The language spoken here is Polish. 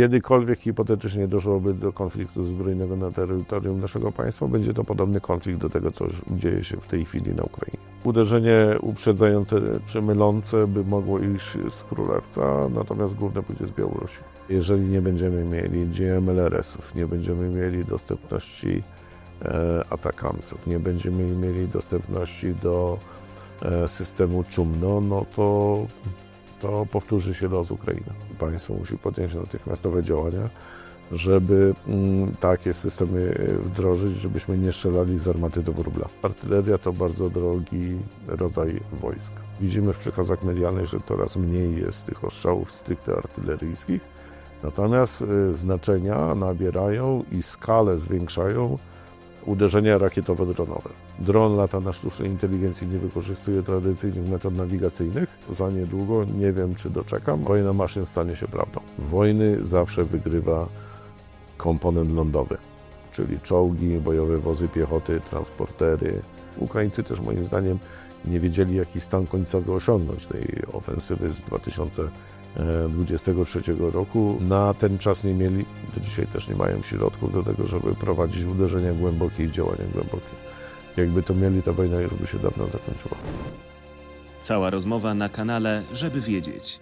kiedykolwiek hipotetycznie doszłoby do konfliktu zbrojnego na terytorium naszego państwa, będzie to podobny konflikt do tego, co dzieje się w tej chwili na Ukrainie. Uderzenie uprzedzające czy mylące by mogło iść z Królewca, natomiast główne pójdzie z Białorusi. Jeżeli nie będziemy mieli GMLRS-ów, nie będziemy mieli dostępności e, nie będziemy mieli dostępności do e, systemu Czumno, no to, to powtórzy się los Ukrainy. Państwo musi podjąć natychmiastowe działania, żeby mm, takie systemy wdrożyć, żebyśmy nie strzelali z armaty do wróbla. Artyleria to bardzo drogi rodzaj wojsk. Widzimy w przekazach medialnych, że coraz mniej jest tych ostrzałów stricte artyleryjskich, natomiast y, znaczenia nabierają i skalę zwiększają uderzenia rakietowo-dronowe. Dron lata na sztucznej inteligencji, nie wykorzystuje tradycyjnych metod nawigacyjnych. Za niedługo, nie wiem czy doczekam, wojna maszyn stanie się prawdą. Wojny zawsze wygrywa komponent lądowy, czyli czołgi, bojowe wozy piechoty, transportery. Ukraińcy też moim zdaniem nie wiedzieli, jaki stan końcowy osiągnąć tej ofensywy z 2023 roku. Na ten czas nie mieli, do dzisiaj też nie mają środków do tego, żeby prowadzić uderzenia głębokie i działania głębokie. Jakby to mieli, ta wojna już by się dawno zakończyła. Cała rozmowa na kanale, żeby wiedzieć.